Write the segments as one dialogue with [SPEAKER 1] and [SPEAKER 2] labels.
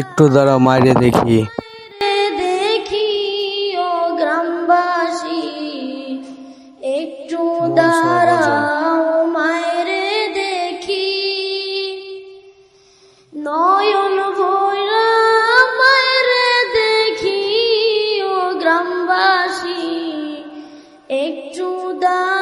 [SPEAKER 1] একটু দ্বারা মাইরে দেখি।
[SPEAKER 2] দেখি ও গ্রামবাসী একটু দাঁড়াও মায়েরে দেখি। নয়ন ভৈরা মায়েরে দেখি ও গ্রামবাসী একটু দাঁড়াও।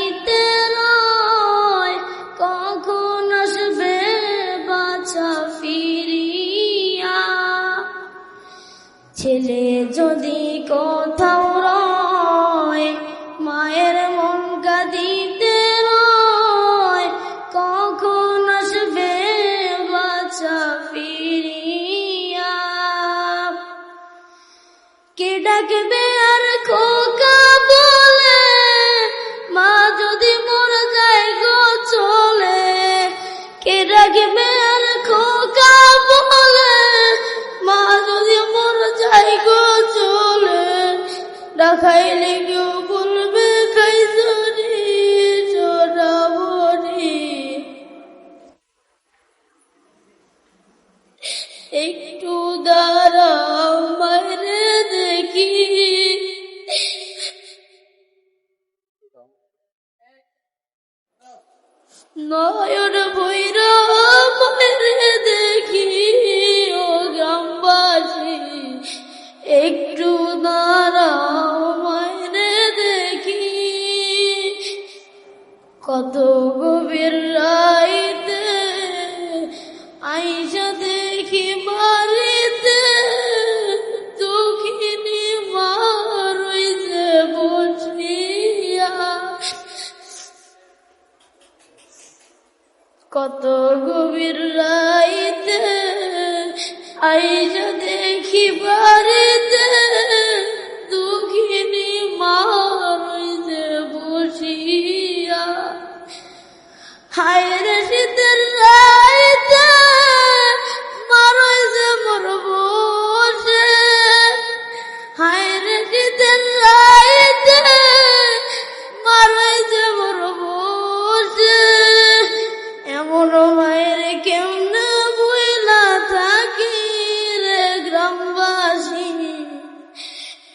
[SPEAKER 2] ছেলে যদি কোথাও রয় মায়ের মন কাঁদিতে রয় কখন আসবে বাচ্চা ফিরিয়া? কে ডাকবে ডাকাইলে কেউ বলবে খাইছরি চোরাবরি একটু দাঁড়াও মারে দেখি। নয়ন কত গভীর রাইতে আইসা দেখি বাড়িতে দুঃখিনী মারইছে বসিয়া। হায় রে শীতের রাইতে